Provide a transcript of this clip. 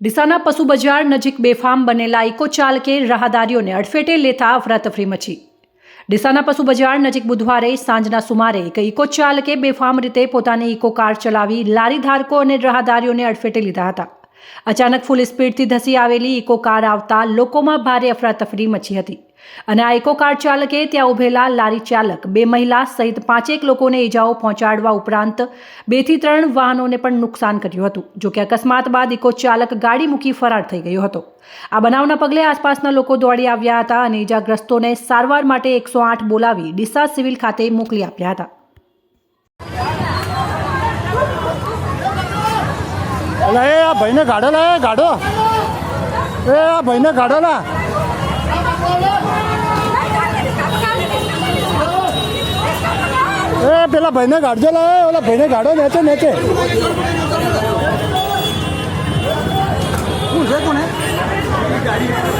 ડીસાના પશુ બજાર નજીક બેફામ બનેલા ઇકો ચાલકે રાહદારીઓને અડફેટે લેતા અફરાતફરી મચી. ડીસાના પશુ બજાર નજીક બુધવારે સાંજના સુમારે એક ઇકો ચાલકે બેફામ રીતે પોતાની ઇકો કાર ચલાવી લારી ધારકો અને રાહદારીઓને અડફેટે લીધા હતા. અચાનક ફૂલ સ્પીડથી ધસી આવેલી ઇકો કાર આવતા લોકોમાં ભારે અફરાતફરી મચી હતી. અને આ ઇકો કાર ચાલકે ત્યાં ઉભેલા લારી ચાલક, બે મહિલા સહિત પાંચેક લોકોને ઈજાઓ પહોંચાડવા ઉપરાંત બેથી ત્રણ વાહનોને પણ નુકસાન કર્યું હતું જોકે અકસ્માત બાદ ઇકો ચાલક ગાડી મૂકી ફરાર થઈ ગયો હતો. આ બનાવના પગલે આસપાસના લોકો દોડી આવ્યા હતા અને ઈજાગ્રસ્તોને સારવાર માટે એકસો આઠ બોલાવી ડીસા સિવિલ ખાતે મોકલી આપ્યા હતા. એટલે એ આ ભાઈને ગાડો લા ગાડો. એ આ ભાઈને ગાડો લા. એ પેલા ભાઈને ગાડજો લા ઓલા ભાઈને ગાડો નેચે નેચે. કોણ છે કોને? ગાડી